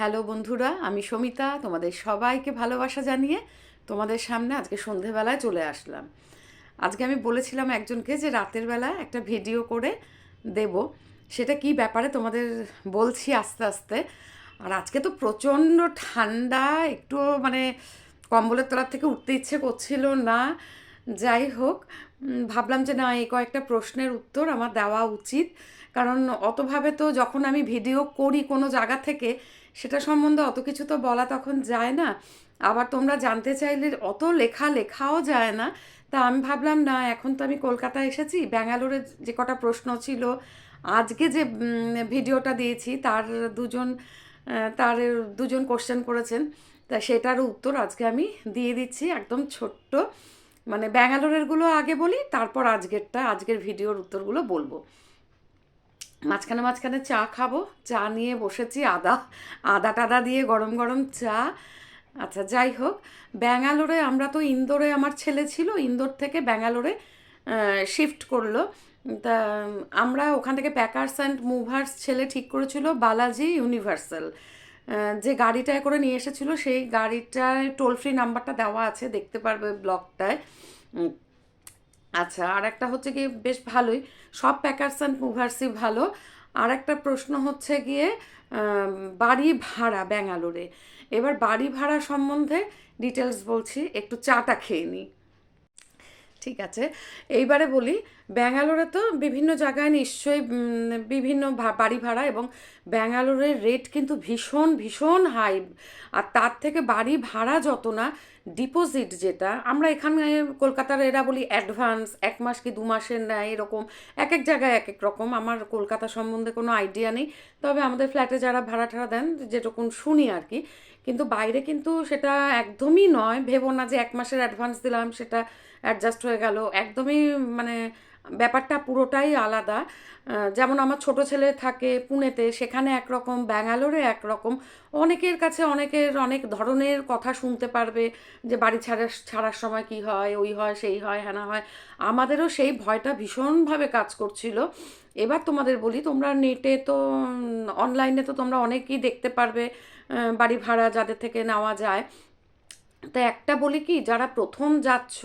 Hello বন্ধুরা, আমি সমিতা, তোমাদের সবাইকে ভালোবাসা জানিয়ে তোমাদের সামনে আজকে সন্ধেবেলায় চলে আসলাম। আজকে আমি বলেছিলাম একজনকে যে রাতের বেলা একটা ভিডিও করে দেব, সেটা কি ব্যাপারে তোমাদের বলছি আস্তে আস্তে। আর আজকে তো প্রচণ্ড ঠান্ডা, একটু মানে কম্বলের তলার থেকে উঠতে ইচ্ছে করছিল না। যাই হোক ভাবলাম যে না, এই কয়েকটা প্রশ্নের উত্তর আমার দেওয়া উচিত। কারণ অতভাবে তো যখন আমি ভিডিও করি কোনো জায়গা থেকে সেটা সম্বন্ধে অত কিছু তো বলা তখন যায় না। আবার তোমরা জানতে চাইলে অত লেখা লেখাও যায় না। তা আমি ভাবলাম, না, এখন তো আমি কলকাতায় এসেছি। ব্যাঙ্গালোরে যে কটা প্রশ্ন ছিল, আজকে যে ভিডিওটা দিয়েছি, তার দুজন তার দুজন কোশ্চেন করেছেন। তা সেটার উত্তর আজকে আমি দিয়ে দিচ্ছি একদম ছোট্ট। মানে ব্যাঙ্গালোরেরগুলো আগে বলি, তারপর আজকেরটা, আজকের ভিডিওর উত্তরগুলো বলব। মাঝখানে মাঝখানে চা খাব। চা নিয়ে বসেছি, আদা আদা টাদা দিয়ে গরম গরম চা। আচ্ছা যাই হোক, ব্যাঙ্গালোরে আমরা তো ইন্দোরে আমার ছেলে ছিল, ইন্দোর থেকে ব্যাঙ্গালোরে শিফট করল। তা, আমরা ওখান থেকে প্যাকার্স অ্যান্ড মুভার্স ছেলে ঠিক করেছিল বালাজি ইউনিভার্সাল যে গাড়িটায় করে নিয়ে এসেছিল, সেই গাড়িটায় টোল ফ্রি নাম্বারটা দেওয়া আছে, দেখতে পারবে ব্লগটায় আচ্ছা আর একটা হচ্ছে গিয়ে বেশ ভালোই। সব প্যাকার্স অ্যান্ড মুভার্সই ভালো। আর একটা প্রশ্ন হচ্ছে গিয়ে বাড়ি ভাড়া ব্যাঙ্গালোরে। এবার বাড়ি ভাড়া সম্বন্ধে ডিটেলস বলছি, একটু চাটা খেয়ে নিই। ঠিক আছে। এইবারে বলি, ব্যাঙ্গালোরে তো বিভিন্ন জায়গায় নিশ্চয়ই বিভিন্ন বাড়ি ভাড়া এবং ব্যাঙ্গালোরের রেট কিন্তু ভীষণ ভীষণ হাই আর তার থেকে বাড়ি ভাড়া যত না ডিপোজিট যেটা, আমরা এখানে কলকাতার এরা বলি অ্যাডভান্স এক মাস কি দু মাসের নেয় এরকম, এক এক জায়গায় এক এক রকম। আমার কলকাতা সম্বন্ধে কোনো আইডিয়া নেই। তবে আমাদের ফ্ল্যাটে যারা ভাড়া টাড়া দেন, যেরকম শুনি আর কি কিন্তু বাইরে কিন্তু সেটা একদমই নয়। ভেবো না যে এক মাসের অ্যাডভান্স দিলাম, সেটা অ্যাডজাস্ট হয়ে গেল। একদমই মানে ব্যাপারটা পুরোটাই আলাদা। যেমন আমার ছোট ছেলে থাকে পুনেতে, সেখানে একরকম, ব্যাঙ্গালোরে একরকম। অনেকের কাছে অনেকের অনেক ধরনের কথা শুনতে পারবে যে বাড়ি ছাড়ার ছাড়ার সময় কি হয়, ওই হয়, সেই হয় হ্যানা হয়। আমাদেরও সেই ভয়টা ভীষণভাবে কাজ করছিল। এবার তোমাদের বলি, তোমরা নেটে তো অনলাইনে তো তোমরা অনেকেই দেখতে পারবে বাড়ি ভাড়া যাদের থেকে নেওয়া যায়। তা একটা বলি কি, যারা প্রথম যাচ্ছ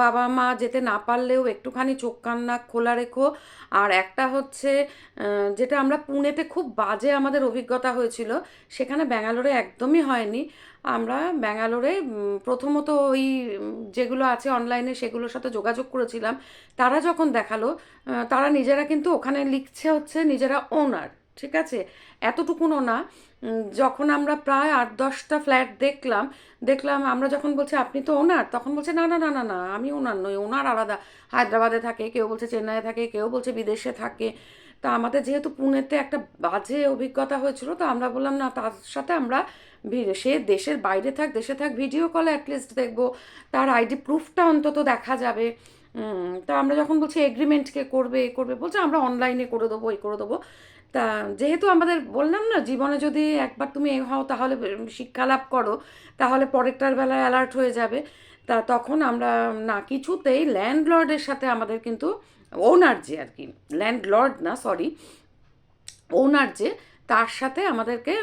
বাবা মা যেতে না পারলেও একটুখানি চোখ কান নাক খোলা রেখো। আর একটা হচ্ছে যেটা আমরা পুনেতে খুব বাজে আমাদের অভিজ্ঞতা হয়েছিল, সেখানে ব্যাঙ্গালোরে একদমই হয়নি। আমরা ব্যাঙ্গালোরে প্রথমত ওই যেগুলো আছে অনলাইনে সেগুলোর সাথে যোগাযোগ করেছিলাম। তারা যখন দেখাল তারা নিজেরা কিন্তু ওখানে লিখছে হচ্ছে নিজেরা ওনার। ঠিক আছে? এতটুকুনও না। যখন আমরা প্রায় আট দশটা ফ্ল্যাট দেখলাম দেখলাম আমরা যখন বলছি, আপনি তো ওনার? তখন বলছে, না না না না না, আমি ওনার নই, ওনার আলাদা। হায়দ্রাবাদে থাকে, কেউ বলছে চেন্নাইয়ে থাকে, কেউ বলছে বিদেশে থাকে। তা আমাদের যেহেতু পুনেতে একটা বাজে অভিজ্ঞতা হয়েছিল, তো আমরা বললাম, না, তার সাথে আমরা সে দেশের বাইরে থাক, দেশে থাক, ভিডিও কলে অ্যাটলিস্ট দেখব। তার আইডি প্রুফটা অন্তত দেখা যাবে। তা আমরা যখন বলছি এগ্রিমেন্টকে করবে, এ করবে, বলছে, আমরা অনলাইনে করে দেবো, এই করে দেবো। তা যেহেতু আমাদের বললাম না, জীবনে যদি একবার তুমি এ হও তাহলে শিক্ষা লাভ করো, তাহলে পরেরটার বেলায় অ্যালার্ট হয়ে যাবে। তা তখন আমরা, না, কিছুতেই ল্যান্ডলর্ডের সাথে আমাদের কিন্তু ওনার যে আর কি ল্যান্ডলর্ড না সরি ওনার যে, তার সাথে আমাদেরকে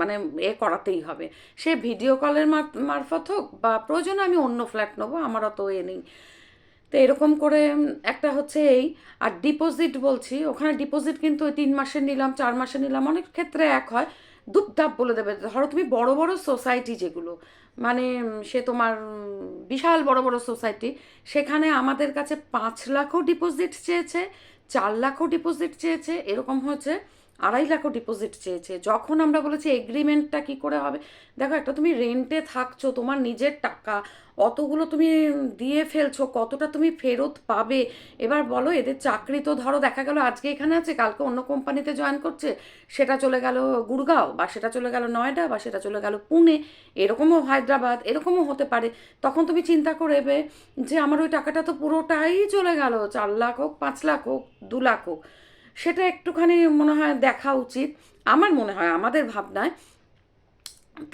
মানে এ করাতেই হবে। সে ভিডিও কলের মারফত হোক বা প্রয়োজনে আমি অন্য ফ্ল্যাট নেব আমার অত এ নেই। তো এরকম করে একটা হচ্ছে এই, আর ডিপোজিট বলছি, ওখানে ডিপোজিট কিন্তু তিন মাসের নিলাম, চার মাসের নিলাম, অনেক ক্ষেত্রে এক হয়। দুপধাপ বলে দেবে, ধরো তুমি বড় বড় সোসাইটি যেগুলো মানে সে তোমার বিশাল বড় বড় সোসাইটি সেখানে আমাদের কাছে পাঁচ লাখও ডিপোজিট চেয়েছে, চার লাখও ডিপোজিট চেয়েছে, এরকম হচ্ছে। আড়াই লাখও ডিপোজিট চেয়েছে। যখন আমরা বলেছি এগ্রিমেন্টটা কি করে হবে? দেখো, একটা তুমি রেন্টে থাকছো, তোমার নিজের টাকা, অতগুলো তুমি দিয়ে ফেলছো, কতটা তুমি ফেরত পাবে? এবার বলো, এদের চাকরি তো ধরো, দেখা গেল আজকে এখানে আছে, কালকে অন্য কোম্পানিতে জয়েন করছে, সেটা চলে গেল গুড়গাঁও বা সেটা চলে গেল নয়ডা, বা সেটা চলে গেল পুনে, এরকমও হায়দ্রাবাদ, এরকমও হতে পারে। তখন তুমি চিন্তা করবে যে, আমার ওই টাকাটা তো পুরোটাই চলে গেল, চার লাখ হোক, পাঁচ লাখ হোক, দু লাখ হোক। সেটা একটুখানি মনে হয় দেখা উচিত। আমার মনে হয়, আমাদের ভাবনায়।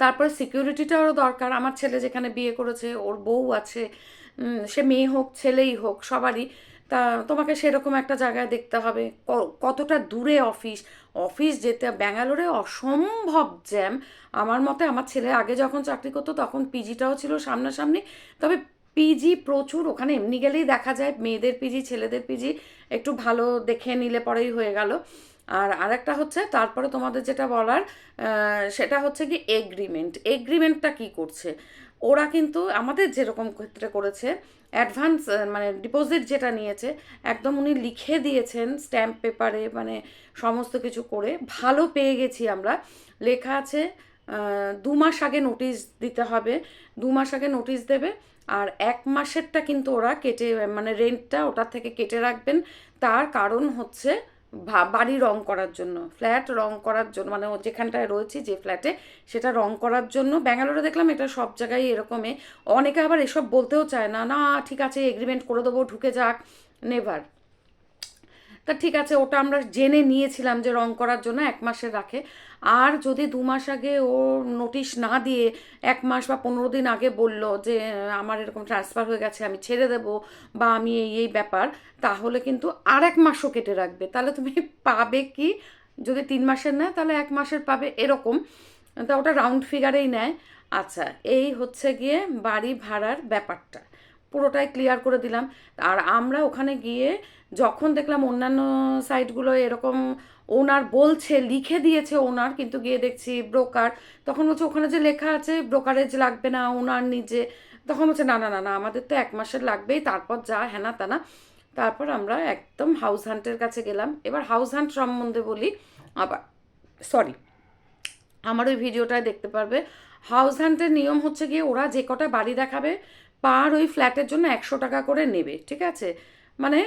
তারপরে সিকিউরিটিটারও দরকার। আমার ছেলে যেখানে বিয়ে করেছে, ওর বউ আছে সে মেয়ে হোক, ছেলেই হোক, সবারই। তা তোমাকে সেরকম একটা জায়গায় দেখতে হবে। কতটা দূরে অফিস অফিস যেতে ব্যাঙ্গালোরে অসম্ভব জ্যাম আমার মতে আমার ছেলে আগে যখন চাকরি করতো, তখন পিজিটাও ছিল সামনাসামনি। তবে পিজি প্রচুর, ওখানে এমনি গেলেই দেখা যায়, মেয়েদের পিজি ছেলেদের পিজি একটু ভালো দেখে নিলে পরেই হয়ে গেল। আর আরেকটা হচ্ছে, তারপরে তোমাদের যেটা বলার সেটা হচ্ছে কি এগ্রিমেন্ট এগ্রিমেন্টটা কি করছে? ওরা কিন্তু আমাদের যেরকম ক্ষেত্রে করেছে অ্যাডভান্স মানে ডিপোজিট যেটা নিয়েছে, একদম উনি লিখে দিয়েছেন স্ট্যাম্প পেপারে মানে সমস্ত কিছু করে। ভালো পেয়ে গেছি আমরা। লেখা আছে দু মাস আগে নোটিশ দিতে হবে, দু মাস আগে নোটিশ দেবে আর এক মাসেরটা কিন্তু ওরা কেটে মানে রেন্টটা ওটা থেকে কেটে রাখবেন। তার কারণ হচ্ছে বাড়ি রং করার জন্য ফ্ল্যাট রং করার জন্য মানে যেখানটায় রয়েছি যে ফ্ল্যাটে সেটা রং করার জন্য। ব্যাঙ্গালোরে দেখলাম এটা সব জায়গায় এরকমে অনেকে আবার এসব বলতেও চায় না না, ঠিক আছে এগ্রিমেন্ট করে দেবো, ঢুকে যাক। নেভার তা ঠিক আছে, ওটা আমরা জেনে নিয়েছিলাম যে রং করার জন্য এক মাসের রাখে। আর যদি দু মাস আগে ও নোটিশ না দিয়ে এক মাস বা পনেরো দিন আগে বলল যে, আমার এরকম ট্রান্সফার হয়ে গেছে, আমি ছেড়ে দেবো বা আমি এই এই ব্যাপার, তাহলে কিন্তু আর এক মাসও কেটে রাখবে। তাহলে তুমি পাবে কি? যদি তিন মাসের নেয়, তাহলে এক মাসের পাবে এরকম। তা ওটা রাউন্ড ফিগারেই নেয়। আচ্ছা এই হচ্ছে গিয়ে বাড়ি ভাড়ার ব্যাপারটা। পুরোটাই ক্লিয়ার করে দিলাম। আর আমরা ওখানে গিয়ে যখন দেখলাম অন্যান্য সাইটগুলো এরকম ওনার বলছে, লিখে দিয়েছে ওনার কিন্তু গিয়ে দেখছি ব্রোকার তখন বলছে ওখানে যে লেখা আছে ব্রোকারেজ লাগবে না ওনার নিজে, তখন হচ্ছে না না না না, আমাদের তো এক মাসের লাগবেই, তারপর যা হেনা তানা তারপর আমরা একদম হাউস হান্টের কাছে গেলাম। এবার হাউস হান্ট সম্বন্ধে বলি, আবার সরি আমার ওই ভিডিওটায় দেখতে পারবে। হাউস হান্টের নিয়ম হচ্ছে গিয়ে ওরা যে কটা বাড়ি দেখাবে পার ওই ফ্ল্যাটের জন্য একশো টাকা করে নেবে, ঠিক আছে? মানে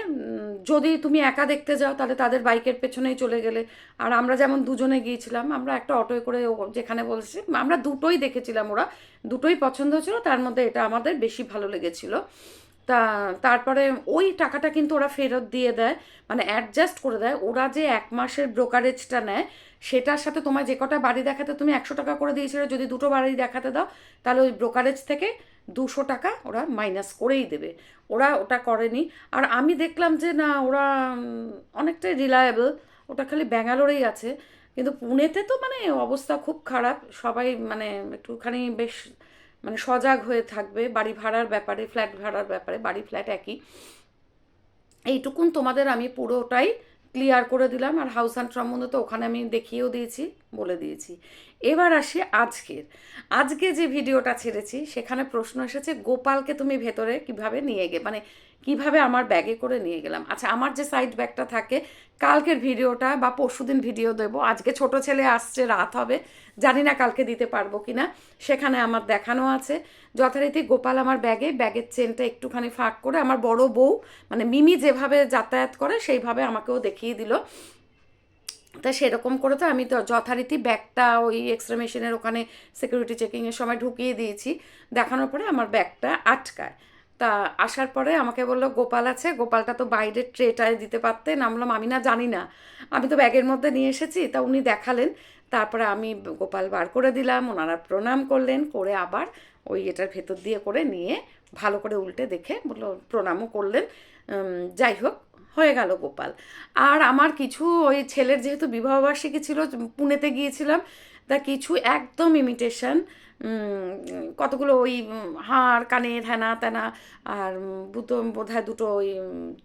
যদি তুমি একা দেখতে যাও, তাহলে তাদের বাইকের পেছনেই চলে গেলে। আর আমরা যেমন দুজনে গিয়েছিলাম, আমরা একটা অটোয় করে যেখানে বলছি, আমরা দুটোই দেখেছিলাম ওরা। দুটোই পছন্দ ছিল তার মধ্যে এটা আমাদের বেশি ভালো লেগেছিল। তা, তারপরে ওই টাকাটা কিন্তু ওরা ফেরত দিয়ে দেয় মানে অ্যাডজাস্ট করে দেয়। ওরা যে এক মাসের ব্রোকারেজটা নেয়, সেটার সাথে তোমায় যে কটা বাড়ি দেখাতে তুমি একশো টাকা করে দিয়েছিলে, যদি দুটো বাড়ি দেখাতে দাও, তাহলে ওই ব্রোকারেজ থেকে দুশো টাকা ওরা মাইনাস করেই দেবে। ওরা ওটা করেনি। আর আমি দেখলাম যে না, ওরা অনেকটাই রিলায়েবল ওটা খালি ব্যাঙ্গালোরেই আছে। কিন্তু পুনেতে তো মানে অবস্থা খুব খারাপ। সবাই মানে একটুখানি বেশ মানে সজাগ হয়ে থাকবে। বাড়ি ভাড়ার ব্যাপারে ফ্ল্যাট ভাড়ার ব্যাপারে, বাড়ি ফ্ল্যাট একই। এইটুকুন তোমাদের আমি পুরোটাই ক্লিয়ার করে দিলাম। আর হাউস অ্যান্ড সম্বন্ধে তো ওখানে আমি দেখিয়েও দিয়েছি। বলে দিয়েছি। এবার আসি আজকের। আজকে যে ভিডিওটা ছেড়েছি, সেখানে প্রশ্ন এসেছে, গোপালকে তুমি ভেতরে কীভাবে নিয়ে গে মানে কীভাবে আমার ব্যাগে করে নিয়ে গেলাম। আচ্ছা আমার যে সাইড ব্যাগটা থাকে, কালকের ভিডিওটা বা পরশুদিন ভিডিও দেবো। আজকে ছোট ছেলে আসছে, রাত হবে। জানি না কালকে দিতে পারব কি না সেখানে আমার দেখানো আছে। যথারীতি গোপাল আমার ব্যাগে, ব্যাগের চেনটা একটুখানি ফাঁক করে আমার বড় বউ মানে মিমি যেভাবে যাতায়াত করে, সেইভাবে আমাকেও দেখিয়ে দিল। তা সেরকম করে তো আমি তো যথারীতি ব্যাগটা ওই এক্সরে মেশিনের ওখানে সিকিউরিটি চেকিংয়ের সময় ঢুকিয়ে দিয়েছি। দেখানোর পরে আমার ব্যাগটা আটকায়। তা আসার পরে আমাকে বলল, গোপাল আছে, গোপালটা তো বাইরের ট্রেটায় দিতে পারতে নামলাম আমি না জানি না। আমি তো ব্যাগের মধ্যে নিয়ে এসেছি। তা উনি দেখালেন। তারপরে আমি গোপাল বার করে দিলাম, ওনারা প্রণাম করলেন, করে আবার ওই এটার ভেতর দিয়ে করে নিয়ে ভালো করে উল্টে দেখে বলল, প্রণামও করলেন। যাই হোক হয়ে গেল গোপাল। আর আমার কিছু ওই ছেলের যেহেতু বিবাহবার্ষিকী ছিল পুনেতে গিয়েছিলাম, তা কিছু একদম ইমিটেশন কতগুলো ওই হাড়, কানে হ্যানা ত্যানা আর দুটো বোধ হয় দুটো ওই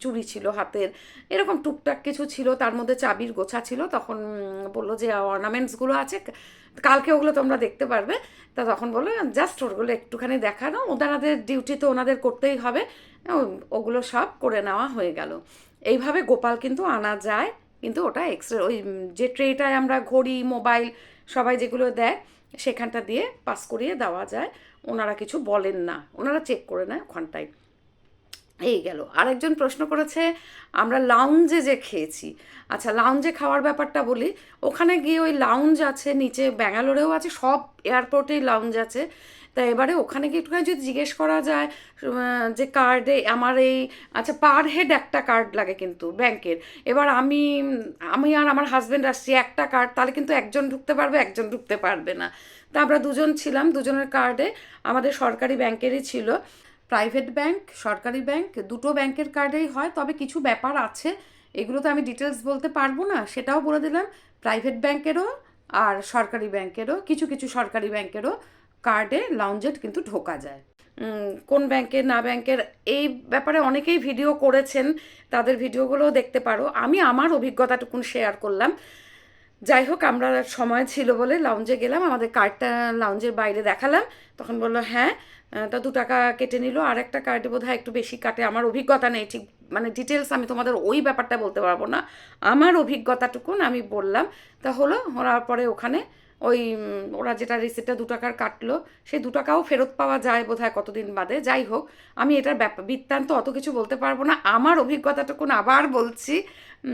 চুড়ি ছিল হাতের। এরকম টুকটাক কিছু ছিল, তার মধ্যে চাবির গোছা ছিল। তখন বলল যে অর্নামেন্টসগুলো আছে, কালকে ওগুলো তোমরা দেখতে পারবে। তা তখন বলল, জাস্ট ওগুলো একটুখানি দেখানো ওনাদের ডিউটি তো ওনাদের করতেই হবে। ওগুলো সব করে নেওয়া হয়ে গেল। এইভাবে গোপাল কিন্তু আনা যায়। কিন্তু ওটা এক্সট্রা ওই, যে ট্রেটায় আমরা ঘড়ি, মোবাইল সবাই যেগুলো দেয় সেখানটা দিয়ে পাস করিয়ে দেওয়া যায়। ওনারা কিছু বলেন না। ওনারা চেক করে নেয় ওখানটায়। এই গেল। আরেকজন প্রশ্ন করেছে, আমরা লাউঞ্জে যে খেয়েছি। আচ্ছা লাউঞ্জে খাওয়ার ব্যাপারটা বলি। ওখানে গিয়ে ওই লাউঞ্জ আছে, নিচে ব্যাঙ্গালোরেও আছে, সব এয়ারপোর্টেই লাউঞ্জ আছে। তা এবারে ওখানে গিয়ে একটুখানি যদি জিজ্ঞেস করা যায় যে কার্ডে আমার এই আচ্ছা পার হেড একটা কার্ড লাগে কিন্তু ব্যাংকের এবার আমি আমি আর আমার হাজব্যান্ড আসছি, একটা কার্ড তাহলে কিন্তু একজন ঢুকতে পারবে, একজন ঢুকতে পারবে না। তা আমরা দুজন ছিলাম, দুজনের কার্ডে আমাদের সরকারি ব্যাংকেরই ছিল। প্রাইভেট ব্যাংক সরকারি ব্যাংক দুটো ব্যাংকের কার্ডেই হয়। তবে কিছু ব্যাপার আছে, এগুলো তো আমি ডিটেলস বলতে পারব না, সেটাও বলে দিলাম। প্রাইভেট ব্যাংকেরও আর সরকারি ব্যাংকেরও কিছু কিছু সরকারি ব্যাংকেরও কার্ডে লাউঞ্জেট কিন্তু ঢোকা যায়। কোন ব্যাংকের না ব্যাংকের, এই ব্যাপারে অনেকেই ভিডিও করেছেন, তাদের ভিডিওগুলোও দেখতে পারো। আমি আমার অভিজ্ঞতাটুকুন শেয়ার করলাম। যাই হোক, আমরা সময় ছিল বলে লাউঞ্জে গেলাম, আমাদের কার্ডটা লাউঞ্জের বাইরে দেখালাম। তখন বলল হ্যাঁ তা দু টাকা কেটে নিল, আর একটা কার্ডে বোধ একটু বেশি কাটে। আমার অভিজ্ঞতা নেই, ঠিক মানে ডিটেলস আমি তোমাদের ওই ব্যাপারটা বলতে পারব না। আমার অভিজ্ঞতাটুকুন আমি বললাম। তা হলো, হওয়ার পরে ওখানে ওই ওরা যেটা রিসিপ্টটা দু টাকার কাটলো, সেই দু টাকাও ফেরত পাওয়া যায় বোধ হয় কতদিন বাদে। যাই হোক, আমি এটার ব্যাপার বৃত্তান্ত অত কিছু বলতে পারব না। আমার অভিজ্ঞতাটুকুন আবার বলছি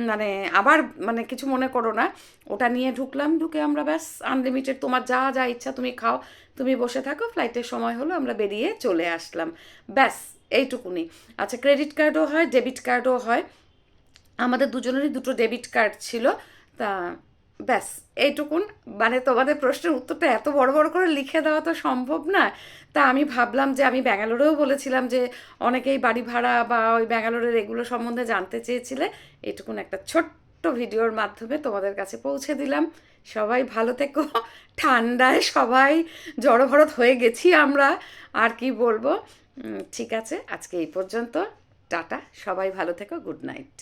মানে আবার মানে কিছু মনে করো না। ওটা নিয়ে ঢুকলাম, ঢুকে আমরা ব্যাস আনলিমিটেড তোমার যা যা ইচ্ছা তুমি খাও, তুমি বসে থাকো। ফ্লাইটের সময় হলো, আমরা বেরিয়ে চলে আসলাম। ব্যাস, এইটুকুনি। আচ্ছা ক্রেডিট কার্ডও হয় ডেবিট কার্ডও হয়। আমাদের দুজনেরই দুটো ডেবিট কার্ড ছিল। তা ব্যাস, এইটুকুন। মানে তোমাদের প্রশ্নের উত্তরটা এত বড় বড় করে লিখে দেওয়া তো সম্ভব না। তা আমি ভাবলাম যে আমি ব্যাঙ্গালোরেও বলেছিলাম যে অনেকেই বাড়ি ভাড়া বা ওই ব্যাঙ্গালোরের এগুলো সম্বন্ধে জানতে চেয়েছিলে। এইটুকুন একটা ছোট্ট ভিডিওর মাধ্যমে তোমাদের কাছে পৌঁছে দিলাম। সবাই ভালো থেকো। ঠান্ডায় সবাই জড়ভরত হয়ে গেছি আমরা। আর কি বলব? ঠিক আছে, আজকে এই পর্যন্ত। টাটা, সবাই ভালো থেকো, গুড নাইট।